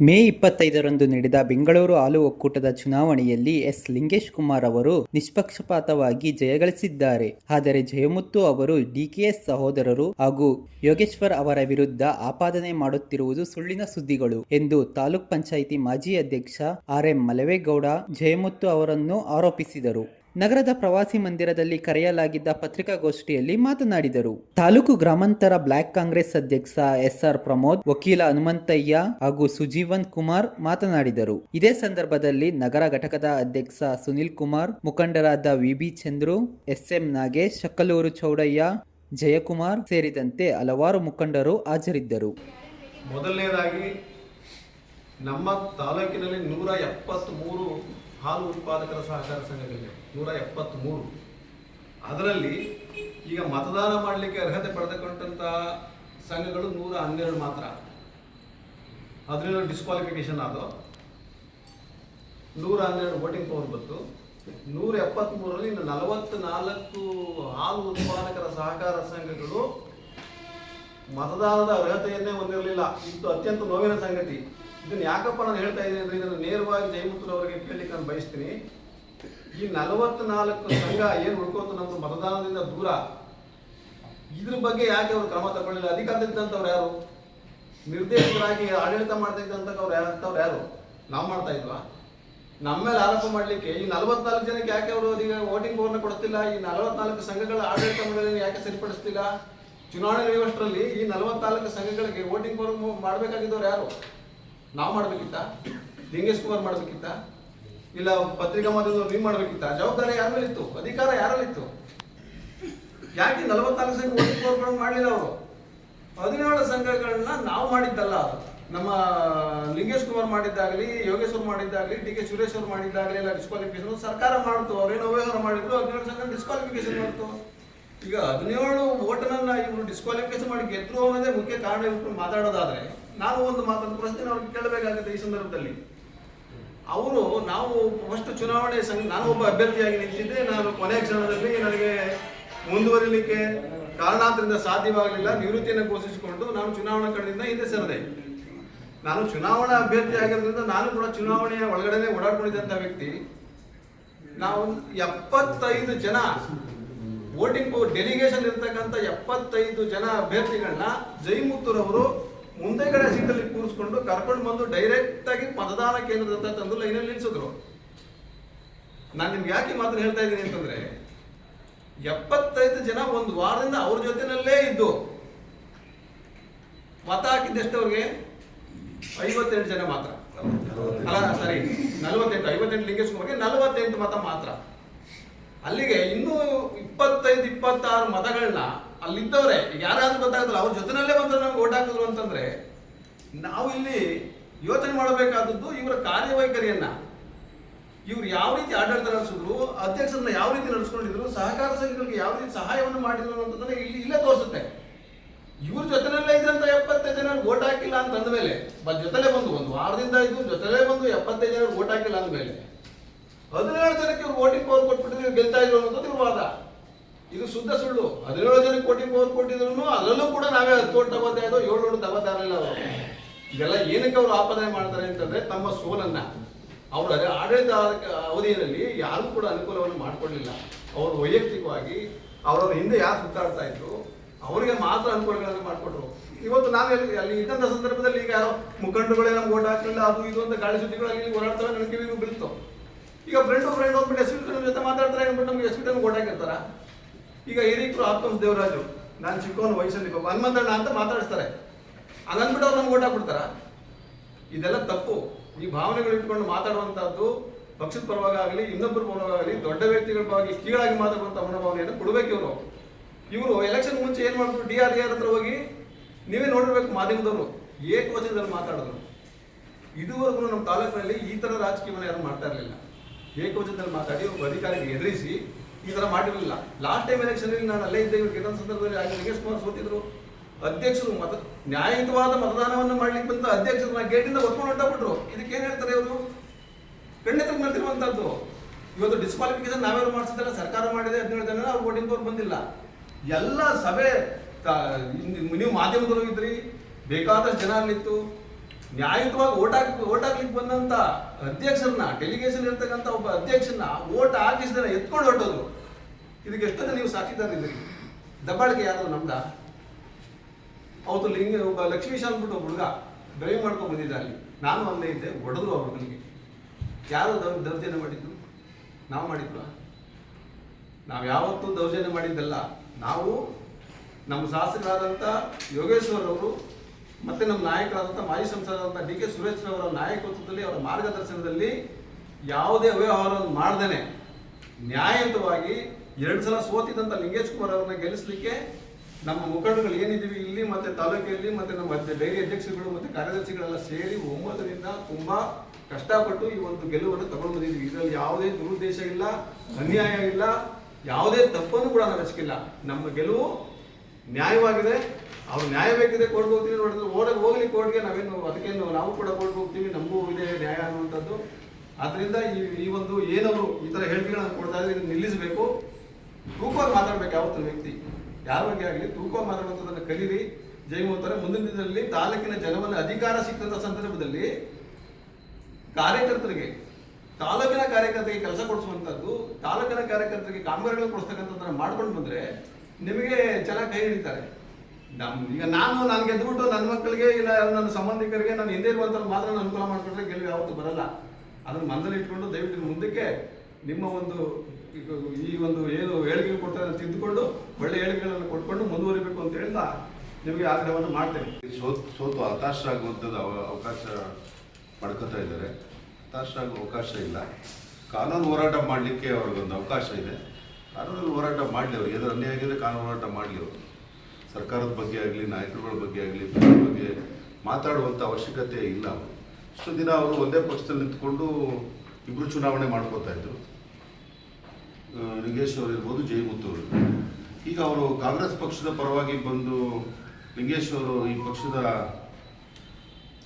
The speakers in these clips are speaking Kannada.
ಮೇ ಇಪ್ಪತ್ತೈದರಂದು ನಡೆದ ಬೆಂಗಳೂರು ಹಾಲು ಒಕ್ಕೂಟದ ಚುನಾವಣೆಯಲ್ಲಿ ಎಸ್. ಲಿಂಗೇಶ್ ಕುಮಾರ್ ಅವರು ನಿಷ್ಪಕ್ಷಪಾತವಾಗಿ ಜಯಗಳಿಸಿದ್ದಾರೆ ಆದರೆ ಜಯಮುತ್ತು ಅವರು ಡಿಕೆಎಸ್ ಸಹೋದರರು ಹಾಗೂ ಯೋಗೇಶ್ವರ್ ಅವರ ವಿರುದ್ಧ ಆಪಾದನೆ ಮಾಡುತ್ತಿರುವುದು ಸುಳ್ಳಿನ ಸುದ್ದಿಗಳು ಎಂದು ತಾಲೂಕ್ ಪಂಚಾಯಿತಿ ಮಾಜಿ ಅಧ್ಯಕ್ಷ ಆರ್ ಎಂ ಮಲವೇಗೌಡ ಜಯಮುತ್ತು ಅವರನ್ನು ಆರೋಪಿಸಿದರು. ನಗರದ ಪ್ರವಾಸಿ ಮಂದಿರದಲ್ಲಿ ಕರೆಯಲಾಗಿದ್ದ ಪತ್ರಿಕಾಗೋಷ್ಠಿಯಲ್ಲಿ ಮಾತನಾಡಿದರು. ತಾಲೂಕು ಗ್ರಾಮಾಂತರ ಬ್ಲಾಕ್ ಕಾಂಗ್ರೆಸ್ ಅಧ್ಯಕ್ಷ ಎಸ್ಆರ್ ಪ್ರಮೋದ್, ವಕೀಲ ಹನುಮಂತಯ್ಯ ಹಾಗೂ ಸುಜೀವನ್ ಕುಮಾರ್ ಮಾತನಾಡಿದರು. ಇದೇ ಸಂದರ್ಭದಲ್ಲಿ ನಗರ ಘಟಕದ ಅಧ್ಯಕ್ಷ ಸುನಿಲ್ ಕುಮಾರ್, ಮುಖಂಡರಾದ ವಿಬಿ ಚಂದ್ರು, ಎಸ್ಎಂ ನಾಗೇಶ್ ಶಕ್ಕಲೂರು ಚೌಡಯ್ಯ, ಜಯಕುಮಾರ್ ಸೇರಿದಂತೆ ಹಲವಾರು ಮುಖಂಡರು ಹಾಜರಿದ್ದರು. ಮೊದಲನೇದಾಗಿ ನಮ್ಮ ತಾಲೂಕಿನಲ್ಲಿ ನೂರ ಎಪ್ಪತ್ತ್ಮೂರು ಹಾಲು ಉತ್ಪಾದಕರ ಸಹಕಾರ ಸಂಘಗಳಿವೆ ನೂರ ಎಪ್ಪತ್ತ್ಮೂರು ಅದರಲ್ಲಿ ಈಗ ಮತದಾನ ಮಾಡಲಿಕ್ಕೆ ಅರ್ಹತೆ ಪಡೆದುಕೊಂಡಂತಹ ಸಂಘಗಳು ನೂರ ಹನ್ನೆರಡು ಮಾತ್ರ. ಅದರಿಂದ ಡಿಸ್ಕ್ವಾಲಿಫಿಕೇಶನ್ ಅದು. ನೂರ ಹನ್ನೆರಡು ವೋಟಿಂಗ್ ಪವರ್ ಬಂತು. ನೂರ ಎಪ್ಪತ್ತ್ಮೂರರಲ್ಲಿ ಇನ್ನು ನಲವತ್ತ್ನಾಲ್ಕು ಹಾಲು ಉತ್ಪಾದಕರ ಸಹಕಾರ ಸಂಘಗಳು ಮತದಾನದ ಅರ್ಹತೆಯನ್ನೇ ಹೊಂದಿರಲಿಲ್ಲ. ಇದು ಅತ್ಯಂತ ನೋವಿನ ಸಂಗತಿ. ಇದನ್ನ ಯಾಕಪ್ಪ ನಾನು ಹೇಳ್ತಾ ಇದ್ದೀನಿ ಅಂದ್ರೆ ಇದನ್ನು ನೇರವಾಗಿ ಜಯಮುತ್ತು ಅವರಿಗೆ ಕೇಳಲಿಕ್ಕೆ ನಾನು ಬಯಸ್ತೀನಿ. ಈ ನಲವತ್ನಾಲ್ಕು ಸಂಘ ಏನು ಉಳ್ಕೋತು ನಮ್ದು ಮತದಾನದಿಂದ ದೂರ? ಇದ್ರ ಬಗ್ಗೆ ಯಾಕೆ ಅವರು ಕ್ರಮ ತಗೊಳ್ಳಿಲ್ಲ? ಅಧಿಕಾರದಿದ್ದಂಥವ್ರು ಯಾರು? ನಿರ್ದೇಶಕರಾಗಿ ಆಡಳಿತ ಮಾಡ್ತಾ ಇದ್ದಂಥವ್ರು ಯಾರು ಯಾರು? ನಾವು ಮಾಡ್ತಾ ಇದ್ವಾ? ನಮ್ಮ ಮೇಲೆ ಆರೋಪ ಮಾಡಲಿಕ್ಕೆ ಈ ನಲವತ್ನಾಲ್ಕು ಜನಕ್ಕೆ ಯಾಕೆ ಅವರು ಈಗ ವೋಟಿಂಗ್ ಪವರ್ನ ಕೊಡ್ತಿಲ್ಲ? ಈ ನಲವತ್ನಾಲ್ಕು ಸಂಘಗಳ ಆಡಳಿತ ಮಂಡಳಿಯನ್ನು ಯಾಕೆ ಸರಿಪಡಿಸ್ತಿಲ್ಲ? ಚುನಾವಣೆ ನಡೆಯುವಷ್ಟರಲ್ಲಿ ಈ ನಲವತ್ನಾಲ್ಕು ಸಂಘಗಳಿಗೆ ವೋಟಿಂಗ್ ಪವರ್ ಮಾಡಬೇಕಾಗಿದ್ದವ್ರು ಯಾರು? ನಾವು ಮಾಡಬೇಕಿತ್ತ? ಲಿಂಗೇಶ್ ಕುಮಾರ್ ಮಾಡಬೇಕಿತ್ತ? ಇಲ್ಲ, ಪತ್ರಿಕಾ ಮಾಧ್ಯಮದವ್ರು ನೀವು ಮಾಡಬೇಕಿತ್ತ? ಜವಾಬ್ದಾರಿ ಯಾರ ಮೇಲಿತ್ತು? ಅಧಿಕಾರ ಯಾರಲ್ಲಿತ್ತು? ಯಾಕೆ ನಲವತ್ನಾಲ್ಕು ಪವರ್ ಮಾಡಲಿಲ್ಲ ಅವರು? ಹದಿನೇಳು ಸಂಘಗಳನ್ನ ನಾವು ಮಾಡಿದ್ದಲ್ಲ ನಮ್ಮ ಲಿಂಗೇಶ್ ಕುಮಾರ್ ಮಾಡಿದ್ದಾಗಲಿ ಯೋಗೇಶ್ವರ್ ಮಾಡಿದ್ದಾಗಲಿ ಡಿ ಕೆ ಸುರೇಶ್ ಅವರು ಮಾಡಿದ್ದಾಗಲಿ, ಎಲ್ಲ ಡಿಸ್ಕ್ವಾಲಿಫಿಕೇಶನ್ ಸರ್ಕಾರ ಮಾಡ್ತು. ಅವ್ರೇನು ಅವ್ಯವಹಾರ ಮಾಡಿದ್ರು, ಹದಿನೇಳು ಸಂಘ ಡಿಸ್ಕ್ವಾಲಿಫಿಕೇಶನ್ ಮಾಡ್ತು. ಈಗ ಹದಿನೇಳು ಓಟನನ್ನ ಇವರು ಡಿಸ್ಕ್ವಾಲಿಫಿಕೇಶನ್ ಮಾಡಿ ಗೆದ್ರು ಅನ್ನೋದೇ ಮುಖ್ಯ ಕಾರಣ ಇವ್ರು ಮಾತಾಡೋದಾದ್ರೆ ನಾನು ಒಂದು ಮಾತು ಪ್ರಶ್ನೆ ಅವ್ರಿಗೆ ಕೇಳಬೇಕಾಗುತ್ತೆ ಈ ಸಂದರ್ಭದಲ್ಲಿ. ಅವರು ನಾವು ಫಸ್ಟ್ ಚುನಾವಣೆ ಸಂಘ, ನಾನು ಒಬ್ಬ ಅಭ್ಯರ್ಥಿಯಾಗಿ ನಿಂತಿದ್ದೆ, ನಾನು ಕೊನೆಯ ಕ್ಷಣದಲ್ಲಿ ನನಗೆ ಮುಂದುವರಿಲಿಕ್ಕೆ ಕಾರಣಾಂತರದಿಂದ ಸಾಧ್ಯವಾಗಲಿಲ್ಲ, ನಿವೃತ್ತಿಯನ್ನು ಘೋಷಿಸಿಕೊಂಡು ನಾನು ಚುನಾವಣಾ ಕಣದಿಂದ ಹಿಂದೆ ಸರದೆ. ನಾನು ಚುನಾವಣಾ ಅಭ್ಯರ್ಥಿ ಆಗಿರೋದ್ರಿಂದ ನಾನು ಕೂಡ ಚುನಾವಣೆಯ ಒಳಗಡೆನೆ ಓಡಾಡ್ಕೊಂಡಿದ್ದಂಥ ವ್ಯಕ್ತಿ. ನಾವು ಎಪ್ಪತ್ತೈದು ಜನ ವೋಟಿಂಗ್ ಡೆಲಿಗೇಷನ್ ಇರ್ತಕ್ಕಂಥ ಎಪ್ಪತ್ತೈದು ಜನ ಅಭ್ಯರ್ಥಿಗಳನ್ನ ಜೈಮುತ್ತೂರವರು ಮುಂದೆಗಡೆ ಸೀಟಲ್ಲಿ ಕೂರಿಸ್ಕೊಂಡು ಕರ್ಕೊಂಡು ಬಂದು ಡೈರೆಕ್ಟ್ ಆಗಿ ಮತದಾನ ಕೇಂದ್ರದಂತ ತಂದು ಲೈನಲ್ಲಿ ನಿಲ್ಸಿದ್ರು. ನಾನು ನಿಮ್ಗೆ ಯಾಕೆ ಮಾತ್ರ ಹೇಳ್ತಾ ಇದ್ದೀನಿ ಅಂತಂದ್ರೆ, ಎಪ್ಪತ್ತೈದು ಜನ ಒಂದು ವಾರದಿಂದ ಅವ್ರ ಜೊತೆನಲ್ಲೇ ಇದ್ದು. ಮತ ಹಾಕಿದ್ದೆಷ್ಟು ಅವ್ರಿಗೆ? ಐವತ್ತೆಂಟು ಜನ ಮಾತ್ರ. ಅಲ್ಲ ಸರಿ ನಲವತ್ತೆಂಟು, ಐವತ್ತೆಂಟು ಲಿಂಗೇಶ್ ಕುಮಾರ್ಗೆ ನಲವತ್ತೆಂಟು ಮತ ಮಾತ್ರ. ಅಲ್ಲಿಗೆ ಇನ್ನೂ ಇಪ್ಪತ್ತೈದು, ಇಪ್ಪತ್ತಾರು ಮತಗಳನ್ನ ಅಲ್ಲಿದ್ದವ್ರೆ. ಈಗ ಯಾರಾದ್ರೂ ಗೊತ್ತಾಗಲ್ಲ ಅವ್ರ ಜೊತೆನಲ್ಲೇ ಬಂದ್ರೆ ನಮ್ಗೆ ಓಟ್ ಹಾಕಿದ್ರು ಅಂತಂದ್ರೆ, ನಾವು ಇಲ್ಲಿ ಯೋಚನೆ ಮಾಡಬೇಕಾದದ್ದು ಇವರ ಕಾರ್ಯವೈಖರಿಯನ್ನ. ಇವ್ರು ಯಾವ ರೀತಿ ಆಡಳಿತ ನಡೆಸಿದ್ರು, ಅಧ್ಯಕ್ಷರನ್ನ ಯಾವ ರೀತಿ ನಡೆಸ್ಕೊಂಡಿದ್ರು, ಸಹಕಾರ ಸಂಘಗಳಿಗೆ ಯಾವ ರೀತಿ ಸಹಾಯವನ್ನು ಮಾಡಿದ್ರು ಅಂತಂದ್ರೆ ಇಲ್ಲಿ ಇಲ್ಲೇ ತೋರಿಸುತ್ತೆ. ಇವ್ರ ಜೊತೆನಲ್ಲೇ ಇದ್ರಂತ ಎಪ್ಪತ್ತೈದು ಜನ ಓಟ್ ಹಾಕಿಲ್ಲ ಅಂತ ಅಂದಮೇಲೆ ಜೊತೆಲೇ ಬಂದು, ಒಂದು ವಾರದಿಂದ ಇದು, ಜೊತೆಲೇ ಬಂದು ಎಪ್ಪತ್ತೈದು ಜನ ಓಟ್ ಹಾಕಿಲ್ಲ ಅಂದಮೇಲೆ ಹದಿನೇಳು ಜನಕ್ಕೆ ಇವ್ರು ವೋಟಿಂಗ್ ಪವರ್ ಕೊಟ್ಬಿಟ್ಟು ಗೆಲ್ತಾ ಇದ್ರು ಅನ್ನೋದು ವಾದ. ಇದು ಶುದ್ಧ ಸುಳ್ಳು. ಹದಿನೇಳು ಜನಕ್ಕೆ ಕೋಟಿ ಮೂವತ್ತು ಕೊಟ್ಟಿದ್ರು ಅದರಲ್ಲೂ ಕೂಡ ನಾವೇ ಹತ್ತು ಓಟ್ ತಗೋತಾ ಇದ್ದೋ ಏಳು ಓಟ್ ತಗೋತಾ ಇರಲಿಲ್ಲ ಅವರು. ಇದೆಲ್ಲ ಏನಕ್ಕೆ ಅವರು ಆಪಾದನೆ ಮಾಡ್ತಾರೆ ಅಂತಂದ್ರೆ ತಮ್ಮ ಸೋಲನ್ನ. ಅವರ ಆಡಳಿತ ಅವಧಿಯಲ್ಲಿ ಯಾರು ಕೂಡ ಅನುಕೂಲವನ್ನು ಮಾಡಿಕೊಡ್ಲಿಲ್ಲ ಅವರು ವೈಯಕ್ತಿಕವಾಗಿ ಅವರವ್ರ ಹಿಂದೆ ಯಾರು ಸುತ್ತಾಡ್ತಾ ಇದ್ರು, ಅವರಿಗೆ ಮಾತ್ರ ಅನುಕೂಲಗಳನ್ನು ಮಾಡಿಕೊಟ್ರು. ಇವತ್ತು ನಾನು ಎಲ್ಲಿ, ಅಲ್ಲಿ ಇದ್ದಂಥ ಸಂದರ್ಭದಲ್ಲಿ ಈಗ ಯಾರೋ ಮುಖಂಡಗಳೇ ನಮ್ಗೆ ಓಟ್ ಹಾಕಲಿಲ್ಲ, ಅದು ಇದು ಅಂತ ಗಾಳಿ ಸುದ್ದಿಗಳಲ್ಲಿ ಓಡಾಡ್ತಾರೆ ನನಗೆ ಬೀಳ್ತು. ಈಗ ಫ್ರೆಂಡ್ ಫ್ರೆಂಡ್ ಹೋಗ್ಬಿಟ್ಟು ಎಸ್ ನಮ್ಮ ಜೊತೆ ಮಾತಾಡ್ತಾರೆ ಅಂದ್ಬಿಟ್ಟು ನಮ್ಗೆ ಎಸ್ ಟೈಮ್ ಓಟ್ ಹಾಕಿರ್ತಾರ? ಈಗ ಹಿರೀಕರು ಆತ್ಮಸ್ ದೇವರಾಜು. ನಾನು ಚಿಕ್ಕವನ ವಯಸ್ಸಲ್ಲಿ ಹನುಮಂತಣ್ಣ ಅಂತ ಮಾತಾಡಿಸ್ತಾರೆ. ಅನಂದ್ಬಿಟ್ಟು ಅವ್ರು ನಮ್ಗೆ ಓಟ್ ಹಾಕ್ಬಿಡ್ತಾರ? ಇದೆಲ್ಲ ತಪ್ಪು. ಈ ಭಾವನೆಗಳು ಇಟ್ಕೊಂಡು ಮಾತಾಡುವಂತಹದ್ದು ಪಕ್ಷದ ಪರವಾಗಲಿ ಇನ್ನೊಬ್ಬರ ಪರವಾಗಲಿ ದೊಡ್ಡ ವ್ಯಕ್ತಿಗಳ ಪರವಾಗಿ ಕೀಳಾಗಿ ಮಾತಾಡುವಂಥ ಮನೋಭಾವನೆಯನ್ನು ಕೊಡಬೇಕು ಇವರು. ಇವರು ಎಲೆಕ್ಷನ್ ಮುಂಚೆ ಏನ್ ಮಾಡಿದ್ರು ಡಿ ಆರ್ ಆರ್ ಹತ್ರ ಹೋಗಿ ನೀವೇ ನೋಡಿರ್ಬೇಕು ಮಾಧ್ಯಮದವರು. ಏಕವಚನದಲ್ಲಿ ಮಾತಾಡಿದ್ರು. ಇದುವರೆಗೂ ನಮ್ಮ ತಾಲೂಕಿನಲ್ಲಿ ಈ ತರ ರಾಜಕೀಯವನ್ನು ಯಾರು ಮಾಡ್ತಾ ಇರಲಿಲ್ಲ. ಏಕವಚನದಲ್ಲಿ ಮಾತಾಡಿ ಒಬ್ಬ ಅಧಿಕಾರಿಗೆ ಎದುರಿಸಿ ಈ ತರ ಮಾಡಿರಲಿಲ್ಲ. ಲಾಸ್ಟ್ ಟೈಮ್ ಎಲೆಕ್ಷನ್ ಅಲ್ಲಿ ನಾನು ಅಲ್ಲೇ ಇದ್ದೆ ಗೆದ್ದ ಸಂದರ್ಭದಲ್ಲಿ ಆಗ ಲಿಂಗೇಶ್ ಕುಮಾರ್ ಸೋತಿದ್ರು. ಅಧ್ಯಕ್ಷರು ಮತ, ನ್ಯಾಯಯುತವಾದ ಮತದಾನವನ್ನು ಮಾಡ್ಲಿಕ್ಕೆ ಬಂದ ಅಧ್ಯಕ್ಷರನ್ನ ಗೇಟಿಂದ ಒತ್ಕೊಂಡು ಹೊಂಟೋಗ್ಬಿಟ್ರು ಇದಕ್ಕೆ ಏನ್ ಹೇಳ್ತಾರೆ ಇವರು? ಖಂಡಿತ ಮಾಡ್ತಿರುವಂತದ್ದು ಇವತ್ತು ಡಿಸ್ಕ್ವಾಲಿಫಿಕೇಶನ್ ನಾವೇನು ಮಾಡಿಸಿದ್ರೆ ಸರ್ಕಾರ ಮಾಡಿದೆ, ಹದಿನೇಳು ಜನ ಅವ್ರು ವೋಟಿಂಗ್ ಪವರ್ ಬಂದಿಲ್ಲ. ಎಲ್ಲ ಸಭೆ ನೀವು ಮಾಧ್ಯಮದಲ್ಲೂ ಇದ್ರಿ, ಬೇಕಾದಷ್ಟು ಜನ ಅಲ್ಲಿತ್ತು. ನ್ಯಾಯಯುತವಾಗಿ ಓಟ್ ಹಾಕಿ, ಓಟ್ ಹಾಕ್ಲಿಕ್ಕೆ ಬಂದಂತ ಅಧ್ಯಕ್ಷರನ್ನ ಡೆಲಿಗೇಷನ್ ಇರ್ತಕ್ಕಂಥ ಒಬ್ಬ ಅಧ್ಯಕ್ಷರನ್ನ ಓಟ್ ಹಾಕಿಸಿದ್ರೆ ಎತ್ಕೊಂಡು ಹೊಟ್ಟೋದು ಇದಕ್ಕೆ ಎಷ್ಟೊಂದು ನೀವು ಸಾಕ್ಷಿದಾರಿದ್ದೀರಿ ದಬ್ಬಾಳಿಕೆ ಯಾರು ನಮ್ದ? ಅವತ್ತು ಲಿಂಗ, ಒಬ್ಬ ಲಕ್ಷ್ಮೀಶ್ ಅಂದ್ಬಿಟ್ಟು ಹುಡುಗ ಡ್ರೈವ್ ಮಾಡ್ಕೊಂಡು ಬಂದಿದ್ದ ಅಲ್ಲಿ. ನಾನು ಅಲ್ಲೇ ಇದ್ದೆ, ಹೊಡೆದ್ರು ಅವ್ರ ಹುಡುಗನಿಗೆ ಯಾರು ದೌರ್ಜನ್ಯ ಮಾಡಿದ್ದು? ನಾವು ಮಾಡಿದ್ವಾ? ನಾವು ಯಾವತ್ತೂ ದೌರ್ಜನ್ಯ ಮಾಡಿದ್ದಲ್ಲ. ನಾವು ನಮ್ಮ ಶಾಸಕರಾದಂಥ ಯೋಗೇಶ್ವರ್ ಅವರು ಮತ್ತೆ ನಮ್ಮ ನಾಯಕರಾದಂಥ ಮಾಜಿ ಸಂಸದರಾದಂಥ ಡಿ ಕೆ ಸುರೇಶ್ ಅವರ ನಾಯಕತ್ವದಲ್ಲಿ ಅವರ ಮಾರ್ಗದರ್ಶನದಲ್ಲಿ ಯಾವುದೇ ಅವ್ಯವಹಾರವನ್ನು ಮಾಡ್ದೇನೆ. ನ್ಯಾಯಯುತವಾಗಿ ಎರಡು ಸಲ ಸೋತಿದ್ದಂಥ ಲಿಂಗೇಶ್ ಕುಮಾರ್ ಅವರನ್ನ ಗೆಲ್ಲಿಸಲಿಕ್ಕೆ ನಮ್ಮ ಮುಖಂಡಗಳು ಏನಿದ್ದೀವಿ ಇಲ್ಲಿ ಮತ್ತೆ ತಾಲೂಕಿನಲ್ಲಿ ಮತ್ತೆ ನಮ್ಮ ಡೈರಿ ಅಧ್ಯಕ್ಷರುಗಳು ಮತ್ತೆ ಕಾರ್ಯದರ್ಶಿಗಳೆಲ್ಲ ಸೇರಿ ಒಮ್ಮತದಿಂದ ತುಂಬಾ ಕಷ್ಟಪಟ್ಟು ಈ ಒಂದು ಗೆಲುವನ್ನು ತಗೊಂಡು ಬಂದಿದ್ವಿ ಇದರಲ್ಲಿ ಯಾವುದೇ ದುರುದ್ದೇಶ ಇಲ್ಲ, ಅನ್ಯಾಯ ಇಲ್ಲ, ಯಾವುದೇ ತಪ್ಪನ್ನು ಕೂಡ ನಾವು ನಮ್ಮ ಗೆಲುವು ನ್ಯಾಯವಾಗಿದೆ. ಅವ್ರು ನ್ಯಾಯ ಬೇಕಿದೆ ಕೋರ್ಟ್ ಹೋಗ್ತೀವಿ ನೋಡಿದ್ರೆ ಓಡಕ್ಕೆ ಹೋಗ್ಲಿ ಕೋರ್ಟ್ಗೆ ನಾವೇನು ಅದಕ್ಕೇನು ನಾವು ಕೂಡ ಕೋರ್ಟ್ ಹೋಗ್ತೀವಿ, ನಮಗೂ ಇದೆ ನ್ಯಾಯ ಅನ್ನುವಂಥದ್ದು. ಆದ್ರಿಂದ ಈ ಈ ಒಂದು ಏನವರು ಈ ಥರ ಹೇಳಿಕೆಗಳನ್ನು ಕೊಡ್ತಾ ಇದ್ರೆ ಇದನ್ನು ನಿಲ್ಲಿಸಬೇಕು. ತೂಕವಾಗಿ ಮಾತಾಡ್ಬೇಕು ಯಾವತ್ತಿನ ವ್ಯಕ್ತಿ. ಯಾರ ಬಗ್ಗೆ ಆಗಲಿ, ತೂಕವಾಗಿ ಮಾತಾಡುವಂಥದ್ದನ್ನು ಕಲೀರಿ. ಜೈಮೋತ್ತಾರೆ ಮುಂದಿನ ದಿನದಲ್ಲಿ ತಾಲೂಕಿನ ಜನವನ್ನು ಅಧಿಕಾರ ಸಿಕ್ಕಂಥ ಸಂದರ್ಭದಲ್ಲಿ ಕಾರ್ಯಕರ್ತರಿಗೆ, ತಾಲೂಕಿನ ಕಾರ್ಯಕರ್ತರಿಗೆ ಕೆಲಸ ಕೊಡಿಸುವಂಥದ್ದು, ತಾಲೂಕಿನ ಕಾರ್ಯಕರ್ತರಿಗೆ ಕಾಮಗಾರಿಗಳು ಕೊಡಿಸ್ತಕ್ಕಂಥದ್ದನ್ನು ಮಾಡ್ಕೊಂಡು ಬಂದರೆ ನಿಮಗೆ ಚೆನ್ನಾಗಿ ಕೈ ಹಿಡಿತಾರೆ. ನಮ್ ಈಗ ನಾನು ನಾನು ಗೆದ್ಬಿಟ್ಟು ನನ್ನ ಮಕ್ಕಳಿಗೆ ಇಲ್ಲ ನನ್ನ ಸಂಬಂಧಿಕರಿಗೆ ನಾನು ಹಿಂದೆ ಇರುವಂತ ಮಾತ್ರ ಅನುಕೂಲ ಮಾಡ್ಕೊಂಡ್ರೆ ಗೆಲುವು ಯಾವತ್ತೂ ಬರಲ್ಲ. ಅದನ್ನ ಮನದಲ್ಲಿ ಇಟ್ಕೊಂಡು ದಯವಿಟ್ಟು ಮುಂದಕ್ಕೆ ನಿಮ್ಮ ಒಂದು ಈ ಒಂದು ಏನು ಹೇಳಿಕೆ ಕೊಡ್ತಾರೆ ತಿದ್ದುಕೊಂಡು ಒಳ್ಳೆ ಹೇಳಿಕೆಗಳನ್ನು ಕೊಟ್ಕೊಂಡು ಮುಂದುವರಿಬೇಕು ಅಂತ ಹೇಳ್ತಾ ನಿಮಗೆ ಆಗ್ರಹವನ್ನು ಮಾಡ್ತೇನೆ. ಸೋತ್ ಸೋತು ಹತಾಶ ಆಗುವಂಥದ್ದು ಅವ ಅವಕಾಶ ಪಡ್ಕೋತಾ ಇದ್ದಾರೆ. ಹತಾಶ ಆಗೋ ಅವಕಾಶ ಇಲ್ಲ. ಕಾನೂನು ಹೋರಾಟ ಮಾಡಲಿಕ್ಕೆ ಅವ್ರಿಗೊಂದು ಅವಕಾಶ ಇದೆ. ಕಾನೂನಲ್ಲಿ ಹೋರಾಟ ಮಾಡಲಿ ಅವ್ರಿಗೆ ಎದುರು ಅನ್ಯಾಯ ಆಗಿದ್ರೆ ಕಾನೂನು ಹೋರಾಟ ಮಾಡಲಿ ಅವರು. ಸರ್ಕಾರದ ಬಗ್ಗೆ ಆಗಲಿ, ನಾಯಕರುಗಳ ಬಗ್ಗೆ ಆಗಲಿ ಬಗ್ಗೆ ಮಾತಾಡುವಂಥ ಅವಶ್ಯಕತೆ ಇಲ್ಲ ಇಷ್ಟು ದಿನ ಅವರು ಒಂದೇ ಪಕ್ಷದಲ್ಲಿ ನಿಂತ್ಕೊಂಡು ಇಬ್ಬರು ಚುನಾವಣೆ ಮಾಡ್ಕೋತಾ ಇದ್ರು. ಲಿಂಗೇಶ್ ಅವರು ಇರ್ಬೋದು ಜಯಮುತ್ತು ಅವರು ಈಗ ಅವರು ಕಾಂಗ್ರೆಸ್ ಪಕ್ಷದ ಪರವಾಗಿ ಬಂದು ಲಿಂಗೇಶ್ ಅವರು ಈ ಪಕ್ಷದ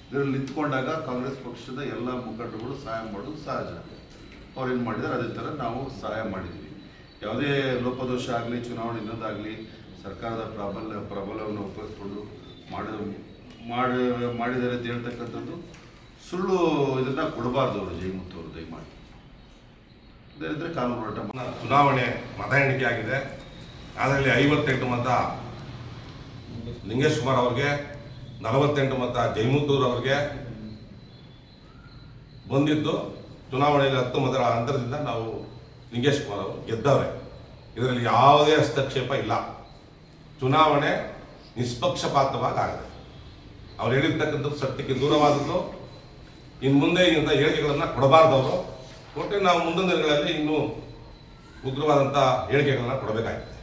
ಇದರಲ್ಲಿ ನಿಂತ್ಕೊಂಡಾಗ ಕಾಂಗ್ರೆಸ್ ಪಕ್ಷದ ಎಲ್ಲ ಮುಖಂಡರುಗಳು ಸಹಾಯ ಮಾಡೋದು ಸಹಜ. ಅವ್ರು ಏನು ಮಾಡಿದ್ದಾರೆ ಅದೇ ಥರ ನಾವು ಸಹಾಯ ಮಾಡಿದ್ವಿ. ಯಾವುದೇ ಲೋಪದೋಷ ಆಗಲಿ, ಚುನಾವಣೆ ಇನ್ನೊಂದಾಗಲಿ ಸರ್ಕಾರದ ಪ್ರಬಲ ಪ್ರಬಲವನ್ನು ಉಪಯೋಗಿಸ್ಕೊಂಡು ಮಾಡಿದ ಮಾಡಿ ಮಾಡಿದ್ದಾರೆ ಅಂತ ಹೇಳ್ತಕ್ಕಂಥದ್ದು ಸುಳ್ಳು ಇದನ್ನು ಕೊಡಬಾರ್ದು ಅವರು ಜಯಮುತ್ತು ಅವರು ದಯಮಾಡಿ. ಇಲ್ಲದಿದ್ದರೆ ಕಾನೂನು ಹೋರಾಟ ಚುನಾವಣೆ ಮತ ಎಣಿಕೆ ಆಗಿದೆ. ಅದರಲ್ಲಿ ಐವತ್ತೆಂಟು ಮತ ಲಿಂಗೇಶ್ ಕುಮಾರ್ ಅವ್ರಿಗೆ, ನಲವತ್ತೆಂಟು ಮತ ಜೈಮುತ್ತೂರ್ ಅವ್ರಿಗೆ ಬಂದಿದ್ದು. ಚುನಾವಣೆಯಲ್ಲಿ ಹತ್ತು ಮತಗಳ ಅಂತರದಿಂದ ನಾವು ಲಿಂಗೇಶ್ ಕುಮಾರ್ ಅವರು ಗೆದ್ದವ್ರೆ. ಇದರಲ್ಲಿ ಯಾವುದೇ ಹಸ್ತಕ್ಷೇಪ ಇಲ್ಲ. ಚುನಾವಣೆ ನಿಷ್ಪಕ್ಷಪಾತವಾಗಿ ಆಗಿದೆ ಅವ್ರು ಹೇಳಿರ್ತಕ್ಕಂಥದ್ದು ಸತ್ಯಕ್ಕೆ ದೂರವಾದದ್ದು. ಇನ್ನು ಮುಂದೆ ಇಂಥ ಹೇಳಿಕೆಗಳನ್ನು ಕೊಡಬಾರ್ದವರು ಒಟ್ಟು ನಾವು ಮುಂದಿನ ದಿನಗಳಲ್ಲಿ ಇನ್ನೂ ಉಗ್ರವಾದಂಥ ಹೇಳಿಕೆಗಳನ್ನು ಕೊಡಬೇಕಾಗಿದೆ.